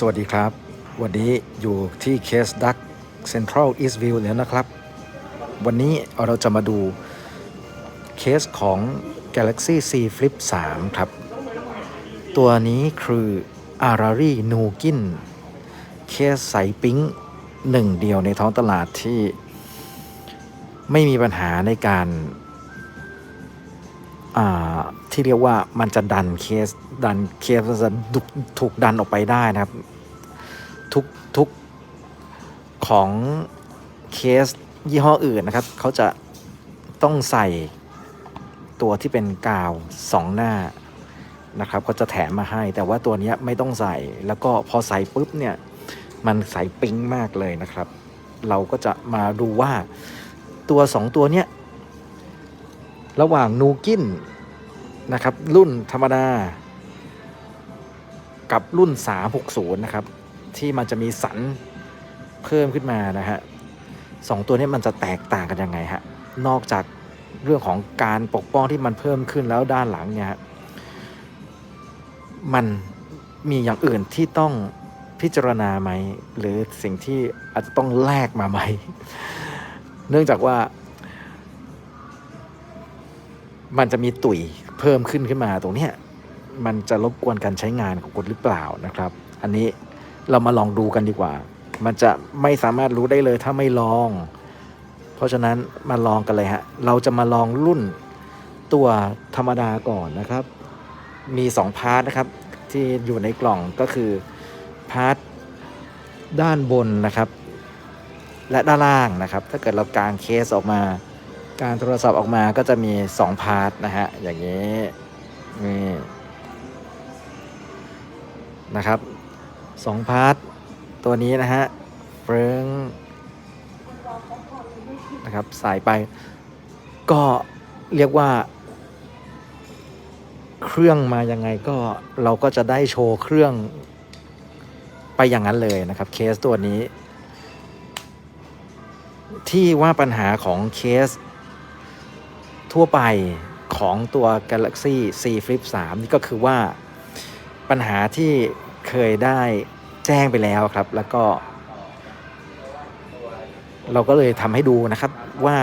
สวัสดีครับ วันนี้อยู่ที่เคสดักเซ็นทรัลอีสต์วิวแล้วนะครับ วันนี้เราจะมาดูเคสของ Galaxy C Flip 3 ครับ ตัวนี้คือ Arari n u g i n เคสใสปิ๊งหนึ่งเดียวในท้องตลาดที่ไม่มีปัญหาในการ ที่เรียกว่ามันจะดันเคสดันเคสจะถูกถูกดันออกไปได้นะครับ ทุกทุกของเคสยี่ห้ออื่นนะครับ เขาจะต้องใส่ตัวที่เป็นกาวสองหน้านะครับเขาจะแถมมาให้ แต่ว่าตัวนี้ไม่ต้องใส่แล้วก็พอใส่ปุ๊บเนี่ย มันใส่ปิ๊งมากเลยนะครับ เราก็จะมาดูว่าตัวสองตัวเนี้ยระหว่างนูกิน นะครับ รุ่นธรรมดา กับรุ่น 360 นะครับ ที่มันจะมีสันเพิ่มขึ้นมานะฮะสองตัวนี้มันจะแตกต่างกันยังไงฮะนอกจากเรื่องของการปกป้องที่มันเพิ่มขึ้นแล้วด้านหลังเนี่ยฮะมันมีอย่างอื่นที่ต้องพิจารณาไหม หรือสิ่งที่อาจจะต้องแลกมาไหม เนื่องจากว่า มันจะมีตุ๋ย เพิ่มขึ้นขึ้นมาตรงเนี้ยมันจะรบกวนการใช้งานของคุณหรือเปล่านะครับ อันนี้เรามาลองดูกันดีกว่า มันจะไม่สามารถรู้ได้เลยถ้าไม่ลอง เพราะฉะนั้นมาลองกันเลยฮะ เราจะมาลองรุ่นตัวธรรมดาก่อนนะครับ มี 2 พาร์ทนะครับ ที่อยู่ในกล่องก็คือ พาร์ทด้านบนนะครับ และด้านล่างนะครับ ถ้าเกิดเรากางเคสออกมา การโทรศัพท์ออกมาก็จะมี 2 พาร์ทนะฮะ อย่างนี้นี่นะครับสองพาร์ทตัวนี้นะฮะเฟิงนะครับสายไป ก็เรียกว่า เครื่องมายังไงก็เราก็จะได้โชว์เครื่องไปอย่างนั้นเลยนะครับเคสตัวนี้ ที่ว่าปัญหาของเคส ทั่วไปของตัว Galaxy C Flip 3 นี่ก็คือว่าปัญหาที่เคยได้แจ้งไปแล้วครับ แล้วก็ เราก็เลยทำให้ดูนะครับว่า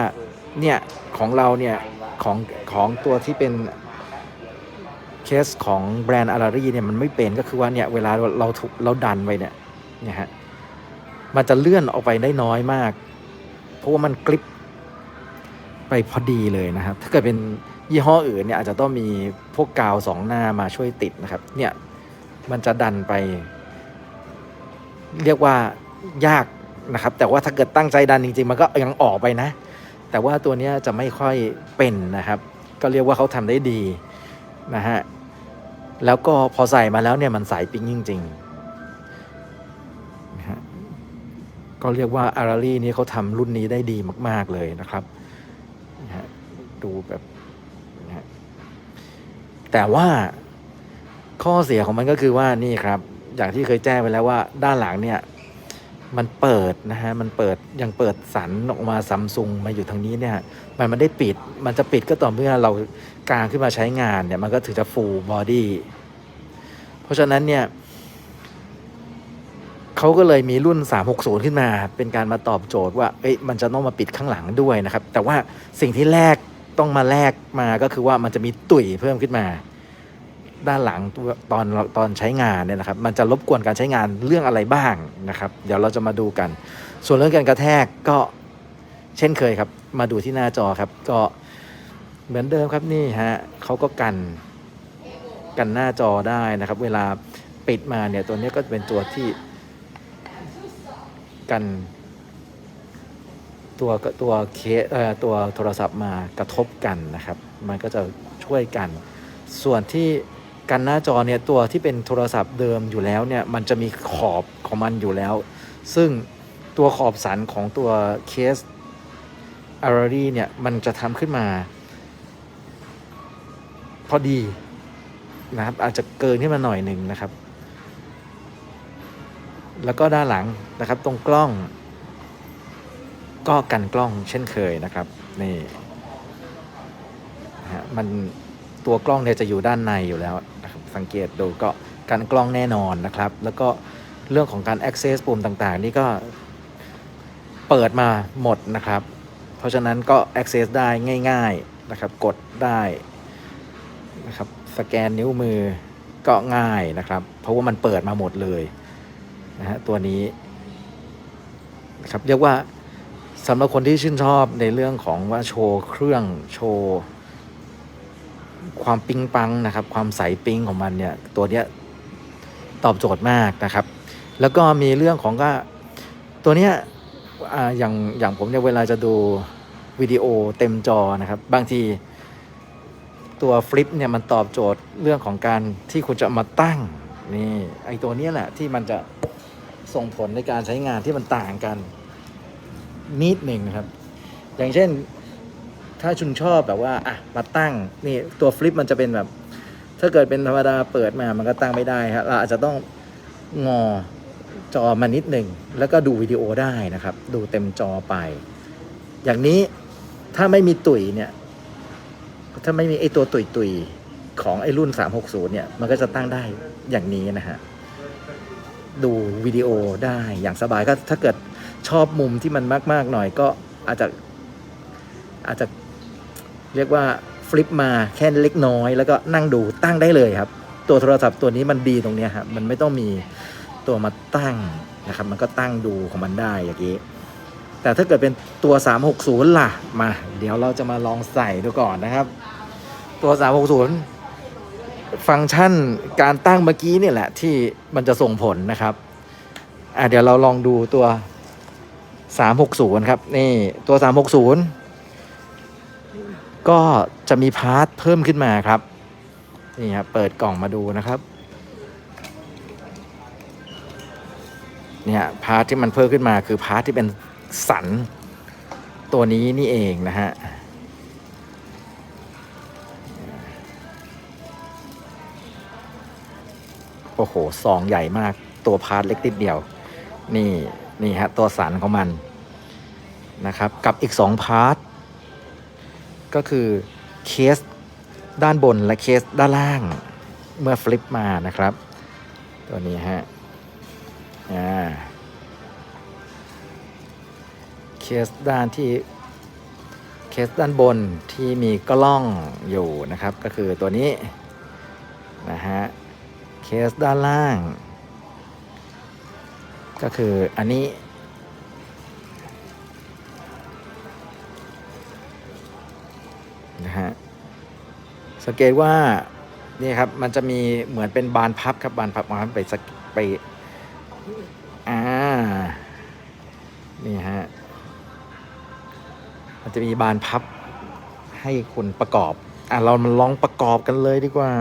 เนี่ย ของเราเนี่ย ของของตัวที่เป็นเคสของแบรนด์อารารีเนี่ยมันไม่เป็นก็คือว่าเนี่ย เวลาเราเราดันไปเนี่ยเนี่ยฮะมันจะเลื่อนออกไปได้น้อยมาก เพราะว่ามันกริป ไปพอดีเลยนะครับ ถ้าเกิดเป็นยี่ห้ออื่นเนี่ยอาจจะต้องมีพวกกาวสองหน้ามาช่วยติดนะครับ เนี่ยมันจะดันไป เรียกว่ายากนะครับ แต่ว่าถ้าเกิดตั้งใจดันจริง ๆ มันก็ยังออกไปนะ แต่ว่าตัวนี้จะไม่ค่อยเป็นนะครับ ก็เรียกว่าเขาทำได้ดีนะฮะแล้วก็พอใส่มาแล้วเนี่ยมันสายปิ๊งจริงๆนะฮะก็เรียกว่าอาราลี่นี้เขาทำรุ่นนี้ได้ดีมาก ๆเลยนะครับ ดูแบบนะแต่ว่าข้อเสียของมันก็คือว่านี่ครับ อย่างที่เคยแจ้งไปแล้วว่าด้านหลังเนี่ย มันเปิดนะฮะมันเปิดยังเปิดสันออกมาซัมซุงมาอยู่ทางนี้เนี่ย มันไมันได้ปิด มันจะปิดก็ต่อเมื่อเรากางขึ้นมาใช้งานเนี่ย มันก็ถึงจะฟูลบอดี้เพราะฉะนั้นเนี่ยเขาก็เลยมีรุ่น 360 ขึ้นมา เป็นการมาตอบโจทย์ว่าเอ้ยมันจะต้องมาปิดข้างหลังด้วยนะครับ แต่ว่าสิ่งที่แลก ต้องมาแลกมาก็คือว่ามันจะมีตุ๋ยเพิ่มขึ้นมา ด้านหลังตอนตอนใช้งานเนี่ยนะครับ มันจะรบกวนการใช้งานเรื่องอะไรบ้างนะครับ เดี๋ยวเราจะมาดูกัน ส่วนเรื่องการกระแทกก็เช่นเคยครับ มาดูที่หน้าจอครับ ก็เหมือนเดิมครับนี่ฮะเขาก็กันกันหน้าจอได้นะครับ เวลาปิดมาเนี่ยตัวนี้ก็เป็นตัวที่กัน ตัวตัวเคสเออตัวโทรศัพท์มากระทบกันนะครับ มันก็จะช่วยกัน ส่วนที่กันหน้าจอเนี่ยตัวที่เป็นโทรศัพท์เดิมอยู่แล้วเนี่ยมันจะมีขอบของมันอยู่แล้ว ซึ่งตัวขอบสันของตัวเคสอารารีเนี่ยมันจะทำขึ้นมา พอดีนะครับอาจจะเกินขึ้นมาหน่อยหนึ่งนะครับ แล้วก็ด้านหลังนะครับตรงกล้อง ก็กันกล้องเช่นเคยนะครับนี่ฮะมันตัวกล้องเนี่ยจะอยู่ด้านในอยู่แล้วนะครับสังเกตดูก็กันกล้องแน่นอนนะครับ แล้วก็เรื่องของการ access ปุ่มต่างๆ นี่ก็เปิดมาหมดนะครับ เพราะฉะนั้นก็ access ได้ง่าย ๆนะครับ กดได้นะครับสแกนนิ้วมือก็ง่ายนะครับ เพราะว่ามันเปิดมาหมดเลยนะฮะตัวนี้นะครับเรียกว่า สำหรับคนที่ชื่นชอบในเรื่องของว่าโชว์เครื่องโชว์ความปิ๊งปังนะครับ ความใสปิ๊งของมันเนี่ย ตัวเนี้ยตอบโจทย์มากนะครับ แล้วก็มีเรื่องของก็ตัวเนี้ยออย่างอย่างผมเนี่ยเวลาจะดูวิดีโอเต็มจอนะครับ บางทีตัวฟลิปเนี่ยมันตอบโจทย์เรื่องของการที่คุณจะมาตั้งนี่ไอตัวเนี้ยแหละที่มันจะส่งผลในการใช้งานที่มันต่างกัน นิดหนึ่งนะครับ อย่างเช่นถ้าชุนชอบแบบว่าอะมาตั้งนี่ตัวฟลิปมันจะเป็นแบบ ถ้าเกิดเป็นธรรมดาเปิดมามันก็ตั้งไม่ได้ครับเราอาจจะต้องงอจอมานิดหนึ่งแล้วก็ดูวิดีโอได้นะครับ ดูเต็มจอไป อย่างนี้ถ้าไม่มีตุ๋ยเนี่ย ถ้าไม่มีไอตัวตุ๋ยตุยของไอรุ่น 360 เนี่ย มันก็จะตั้งได้อย่างนี้นะฮะ ดูวิดีโอได้อย่างสบายก็ถ้าเกิด ชอบมุมที่มันมาก ๆ หน่อยก็อาจจะอาจจะเรียกว่าฟลิปมาแค่เล็กน้อย แล้วก็นั่งดูตั้งได้เลยครับ ตัวโทรศัพท์ตัวนี้มันดีตรงเนี้ยครับมันไม่ต้องมีตัวมาตั้งนะครับ มันก็ตั้งดูของมันได้อย่างนี้แต่ถ้าเกิดเป็นตัว 360 ล่ะ มา เดี๋ยวเราจะมาลองใส่ดูก่อนนะครับ ตัว 360 ฟังก์ชันการตั้งเมื่อกี้เนี่ยแหละที่มันจะส่งผลนะครับอะเดี๋ยวเราลองดูตัว 360ครับนี่ตัว360ก็จะมีพาร์ทเพิ่มขึ้นมาครับนี่ครับเปิดกล่องมาดูนะครับเนี่ยพาร์ทที่มันเพิ่มขึ้นมาคือพาร์ทที่เป็นสันตัวนี้นี่เองนะฮะโอ้โหซองใหญ่มากตัวพาร์ทเล็กนิดเดียว นี่ นี่ฮะตัวสันของมันนะครับ กับอีกสองพาร์ท ก็คือเคสด้านบนและเคสด้านล่างเมื่อฟลิปมานะครับ ตัวนี้ฮะอ่าเคสด้านที่เคสด้านบนที่มีกล้องอยู่นะครับ ก็คือตัวนี้นะฮะเคสด้านล่าง ก็คืออันนี้ นะฮะ สังเกตว่า นี่ครับ มันจะมีเหมือนเป็นบานพับครับ บานพับมาไปสักไป อ่า นี่ฮะ มันจะมีบานพับให้คุณประกอบ อะ เรามาลองประกอบกันเลยดีกว่า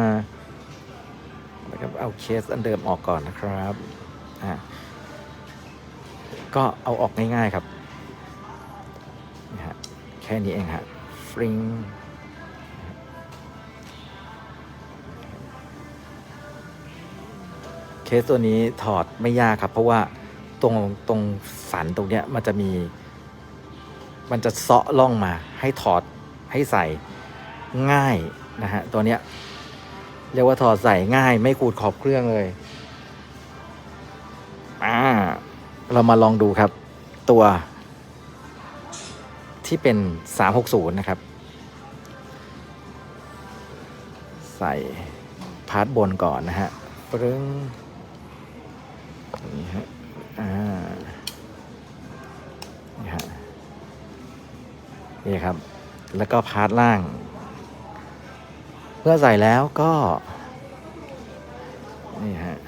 นะครับเอาเคสอันเดิมออกก่อนนะครับ อะ ก็เอาออกง่ายๆครับนี่ฮะแค่นี้เองฮะฟริงเคสตัวนี้ถอดไม่ยากครับ เพราะว่าตรงตรงสันตรงเนี้ยมันจะมี มันจะเซาะล่องมา ให้ถอดให้ใส่ง่ายนะฮะตัวเนี้ยเรียกว่าถอดใส่ง่ายไม่ขูดขอบเครื่องเลย เรามาลองดูครับ ตัวที่เป็น 360 นะครับ ใส่พาร์ทบนก่อนนะฮะปรึ้งนี่ฮะอ่านี่ฮะนี่ครับ แล้วก็พาร์ทล่าง เมื่อใส่แล้วก็ นี่ฮะ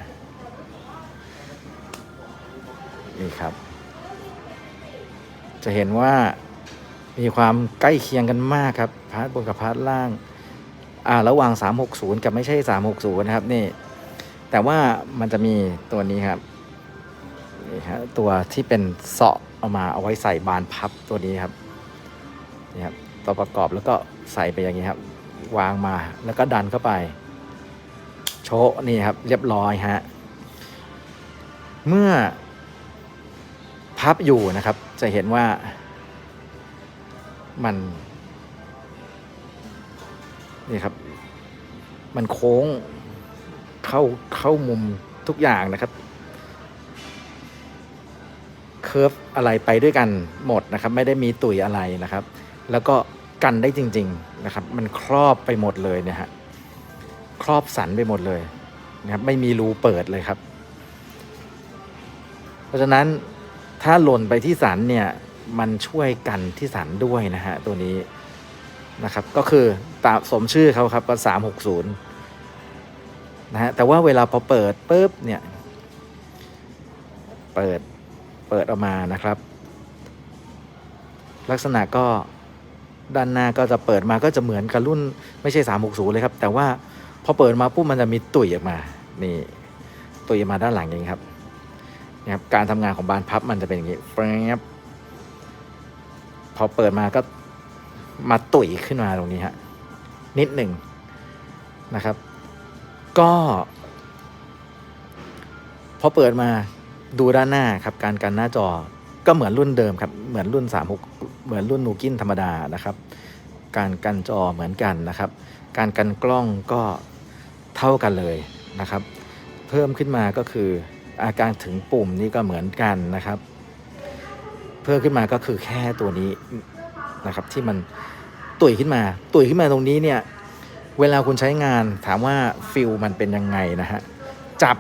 จะเห็นว่ามีความใกล้เคียงกันมากครับพาร์ทบนกับพาร์ทล่างอ่าระหว่าง 360 กับไม่ใช่ 360 นะครับนี่ แต่ว่ามันจะมีตัวนี้ครับนี่ฮะตัวที่เป็นเสาะเอามาเอาไว้ใส่บานพับตัวนี้ครับนี่ครับตัวประกอบแล้วก็ใส่ไปอย่างนี้ครับ วางมาแล้วก็ดันเข้าไป โชะนี่ครับ เรียบร้อยฮะเมื่อพับอยู่นะครับ จะเห็นว่ามันนี่ครับ มันโค้งเข้าเข้ามุมทุกอย่างนะครับ เคิร์ฟอะไรไปด้วยกันหมดนะครับ ไม่ได้มีตุยอะไรนะครับ แล้วก็กันได้จริง ๆนะครับ มันครอบไปหมดเลยเนี่ยฮะครอบสันไปหมดเลยนะครับ ไม่มีรูเปิดเลยครับ เพราะฉะนั้น ถ้าหล่นไปที่สันเนี่ยมันช่วยกันที่สันด้วยนะฮะตัวนี้นะครับ ก็คือตามสมชื่อเขาครับก็สามหกศูนย์นะฮะแต่ว่าเวลาพอเปิดปุ๊บเนี่ย เปิดเปิดออกมานะครับ ลักษณะก็ด้านหน้าก็จะเปิดมาก็จะเหมือนกับรุ่นไม่ใช่ 360 เลยครับ แต่ว่าพอเปิดมาปุ๊บมันจะมีตุ่ยออกมา นี่ ตุ่ยออกมาด้านหลังอย่างนี้ครับ นะครับการทำงานของบานพับมันจะเป็นอย่างนี้แป๊บพอเปิดมาก็มาตุ่ยขึ้นมาตรงนี้ฮะนิดหนึ่งนะครับ ก็ พอเปิดมาดูด้านหน้าครับ การกันหน้าจอก็เหมือนรุ่นเดิมครับ เหมือนรุ่น36เหมือนรุ่นนูกินธรรมดานะครับ การกันจอเหมือนกันนะครับ การกันกล้องก็เท่ากันเลยนะครับ เพิ่มขึ้นมาก็คือ อาการถึงปุ่มนี่ก็เหมือนกันนะครับ เพิ่มขึ้นมาก็คือแค่ตัวนี้นะครับ ที่มันตุ่ยขึ้นมา ตุ่ยขึ้นมาตรงนี้เนี่ย เวลาคุณใช้งานถามว่าฟิลมันเป็นยังไงนะฮะจับ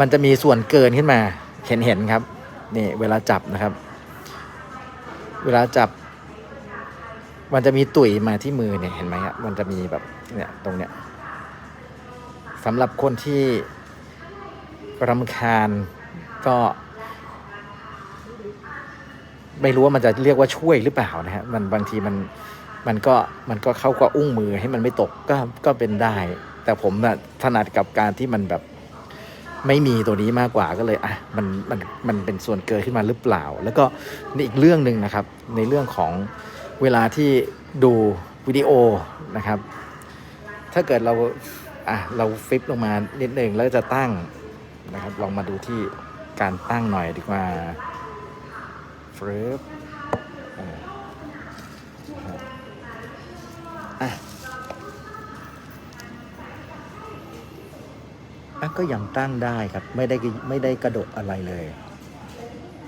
มันจะมีส่วนเกินขึ้นมา เห็นเห็นครับนี่เวลาจับนะครับ เวลาจับ มันจะมีตุ่ยมาที่มือเนี่ยเห็นไหมฮะมันจะมีแบบเนี่ยตรงเนี้ยสำหรับคนที่ รำคาญก็ ไม่รู้ว่ามันจะเรียกว่าช่วยหรือเปล่านะฮะมันบางทีมันมันก็มันก็เข้ากับอุ้งมือให้มันไม่ตกก็ก็เป็นได้ แต่ผมน่ะถนัดกับการที่มันแบบไม่มีตัวนี้มากกว่าก็เลยอะมันมันมันเป็นส่วนเกินขึ้นมาหรือเปล่า แล้วก็ในอีกเรื่องหนึ่งนะครับ ในเรื่องของเวลาที่ดูวิดีโอนะครับ ถ้าเกิดเราอะเราฟลิปลงมานิดหนึ่งแล้วจะตั้ง นะครับลองมาดูที่การตั้งหน่อยดีกว่าฟลิปอ่าอะอะก็ยังตั้งได้ครับ ไม่ได้ไม่ได้กระดกอะไรเลย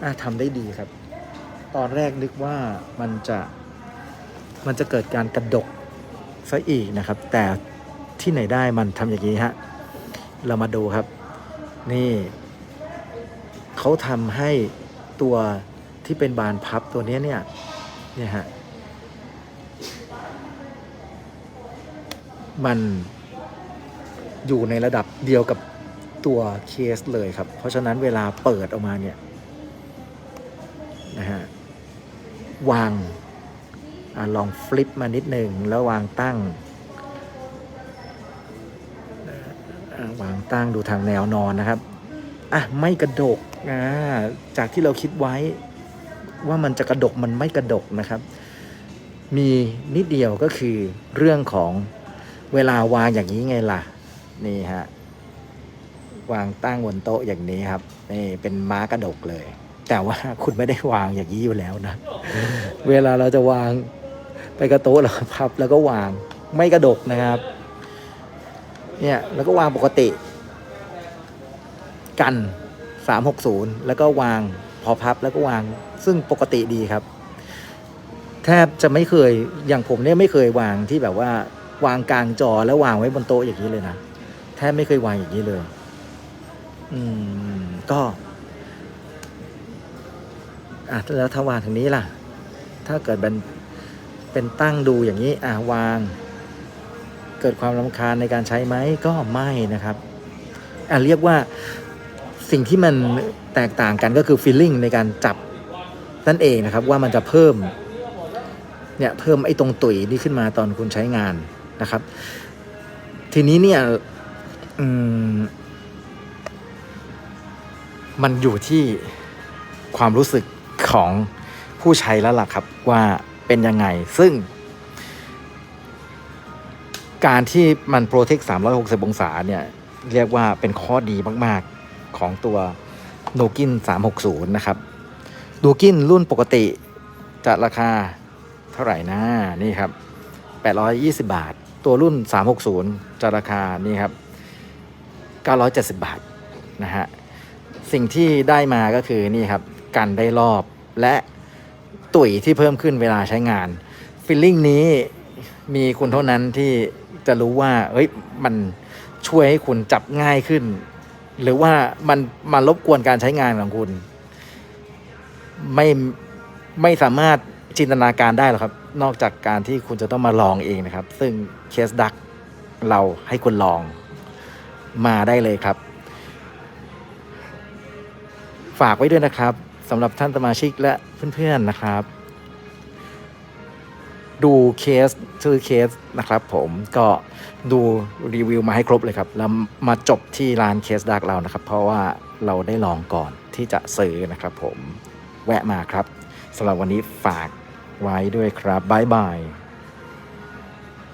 อะทำได้ดีครับ ตอนแรกนึกว่ามันจะมันจะเกิดการกระดกซะอีกนะครับ แต่ที่ไหนได้มันทำอย่างนี้ฮะ เรามาดูครับ นี่เขาทำให้ตัวที่เป็นบานพับตัวเนี้ยเนี่ยเนี่ยฮะมันอยู่ในระดับเดียวกับตัวเคสเลยครับ เพราะฉะนั้นเวลาเปิดออกมาเนี่ยนะฮะวางอลองฟลิปมานิดหนึ่งแล้ววางตั้ง ตั้งดูทางแนวนอนนะครับ อะ ไม่กระดกนะจากที่เราคิดไว้ ว่ามันจะกระดกมันไม่กระดกนะครับ มีนิดเดียวก็คือเรื่องของเวลาวางอย่างนี้ไงล่ะ นี่ฮะ วางตั้งบนโต๊ะอย่างนี้ครับ นี่เป็นม้ากระดกเลย แต่ว่าคุณไม่ได้วางอย่างนี้อยู่แล้วนะ เวลาเราจะวางไปกระโต๊ะเราพับแล้วก็วางไม่กระดกนะครับ เนี่ยแล้วก็วางปกติ กันสามหกศูนย์แล้วก็วางพอพับแล้วก็วางซึ่งปกติดีครับ แทบจะไม่เคยอย่างผมเนี่ยไม่เคยวางที่แบบว่าวางกลางจอแล้ววางไว้บนโต๊ะอย่างนี้เลยนะแทบไม่เคยวางอย่างนี้เลย อืมก็อะแล้วถ้าวางทางนี้ล่ะ ถ้าเกิดเป็นเป็นตั้งดูอย่างนี้ อะวาง เกิดความรำคาญในการใช้ไหมก็ไม่นะครับอะเรียกว่า สิ่งที่มันแตกต่างกันก็คือ feeling ในการจับนั่นเองนะครับว่ามันจะเพิ่มเนี่ยเพิ่มไอ้ตรงตุ๋ยนี่ขึ้นมาตอนคุณใช้งานนะครับ ทีนี้เนี่ยมมันอยู่ที่ความรู้สึกของผู้ใช้แล้วล่ะครับว่าเป็นยังไง ซึ่ง การที่มันโปรเทค360 องศาเนี่ย เรียกว่าเป็นข้อดีมาก ของตัวโนกิน360 นะครับโนกินรุ่นปกติจะราคาเท่าไหร่นะนี่ครับ 820 บาท ตัวรุ่น 360 จะราคานี่ครับ 970 บาทนะฮะสิ่งที่ได้มาก็คือนี่ครับกันได้รอบและตุ๋ยที่เพิ่มขึ้นเวลาใช้งานฟิลลิ่งนี้มีคุณเท่านั้นที่จะรู้ว่าเอ้ยมันช่วยให้คุณจับง่ายขึ้น หรือว่ามันมารบกวนการใช้งานของคุณ ไม่ไม่สามารถจินตนาการได้หรอกครับ นอกจากการที่คุณจะต้องมาลองเองนะครับ ซึ่งเคสดักเราให้คุณลองมาได้เลยครับ ฝากไว้ด้วยนะครับสำหรับท่านสมาชิกและเพื่อนๆนะครับ ดูเคสชื่อเคสนะครับผมก็ดูรีวิวมาให้ครบเลยครับ แล้วมาจบที่ร้านเคสดักเรานะครับ เพราะว่าเราได้ลองก่อนที่จะซื้อนะครับผมแวะมาครับสำหรับวันนี้ฝากไว้ด้วยครับบ๊ายบาย